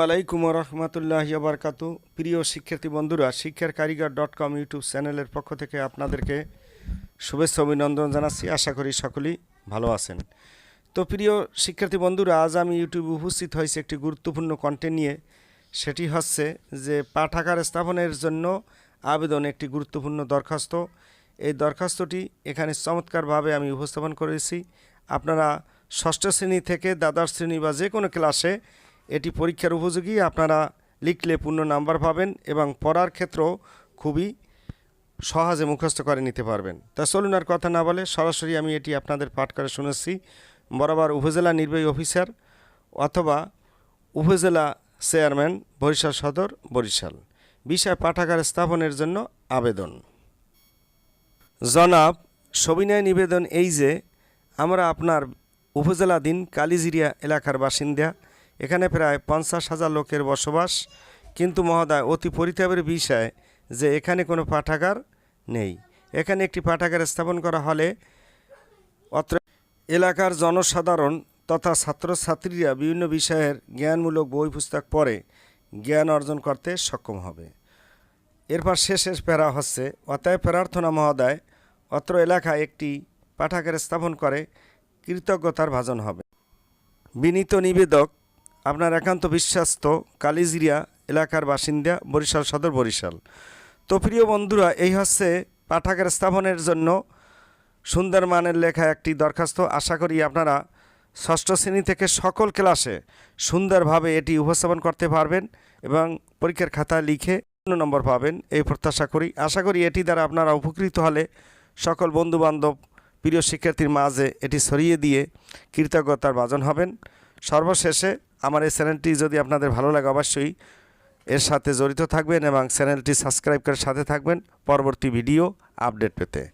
আলাইকুম রহমতুল্লাহ বারকাতু প্রিয় শিক্ষার্থী বন্ধুরা শিক্ষার কারিগর ডট কম ইউটিউব চ্যানেলের পক্ষ থেকে আপনাদেরকে শুভেচ্ছা অভিনন্দন জানাচ্ছি। আশা করি সকলেই ভালো আছেন। তো প্রিয় শিক্ষার্থী বন্ধুরা, আজ আমি ইউটিউবে উপস্থিত হয়েছি একটি গুরুত্বপূর্ণ কন্টেন্ট নিয়ে। সেটি হচ্ছে যে পাঠাগার স্থাপনের জন্য আবেদন একটি গুরুত্বপূর্ণ দরখাস্ত। এই দরখাস্তটি এখানে চমৎকারভাবে আমি উপস্থাপন করেছি। আপনারা ষষ্ঠ শ্রেণি থেকে দ্বাদশ শ্রেণি বা যে কোনো ক্লাসে এটি পরীক্ষার উপযোগী। আপনারা লিখলে পূর্ণ নাম্বার পাবেন এবং পড়ার ক্ষেত্রেও খুবই সহজে মুখস্থ করে নিতে পারবেন। তা চলুন আর কথা না বলে সরাসরি আমি এটি আপনাদের পাঠ করে শুনেছি। বরাবর উপজেলা নির্বাহী অফিসার অথবা উপজেলা চেয়ারম্যান, বরিশাল সদর, বরিশাল। বিষয় পাঠাগার স্থাপনের জন্য আবেদন। জনাব, সবিনয় নিবেদন এই যে, আমরা আপনার উপজেলাধীন কালিজিরিয়া এলাকার বাসিন্দা। এখানে প্রায় পঞ্চাশ হাজার লোকের বসবাস। কিন্তু মহোদয়, অতি পরিতাপের বিষয় যে এখানে কোনো পাঠাগার নেই। এখানে একটি পাঠাগার স্থাপন করা হলে অত্র এলাকার জনসাধারণ তথা ছাত্রছাত্রীরা বিভিন্ন বিষয়ের জ্ঞানমূলক বই পুস্তক পড়ে জ্ঞান অর্জন করতে সক্ষম হবে। এরপর শেষের প্যারা হচ্ছে, অতএব প্রার্থনা মহোদয়, অত্র এলাকায় একটি পাঠাগার স্থাপন করে কৃতজ্ঞতার ভাজন হবে। বিনীত নিবেদক আপনার একান্ত বিশ্বাস্ত কালিজিরিয়া এলাকার বাসিন্দা বরিশাল সদর বরিশাল। তো প্রিয় বন্ধুরা, এই হচ্ছে পাঠাগার স্থাপনের জন্য সুন্দর মানের লেখা একটি দরখাস্ত। আশা করি আপনারা ষষ্ঠ শ্রেণি থেকে সকল ক্লাসে সুন্দরভাবে এটি উপস্থাপন করতে পারবেন এবং পরীক্ষার খাতা লিখে পূর্ণ নম্বর পাবেন, এই প্রত্যাশা করি। আশা করি এটি দ্বারা আপনারা উপকৃত হলে সকল বন্ধুবান্ধব, প্রিয় শিক্ষার্থীর মাঝে এটি সরিয়ে দিয়ে কৃতজ্ঞতার বাজন হবেন। সর্বশেষে আমার এই চ্যানেলটি যদি আপনাদের ভালো লাগে অবশ্যই এর সাথে জড়িত থাকবেন এবং চ্যানেলটি সাবস্ক্রাইব করার সাথে থাকবেন পরবর্তী ভিডিও আপডেট পেতে।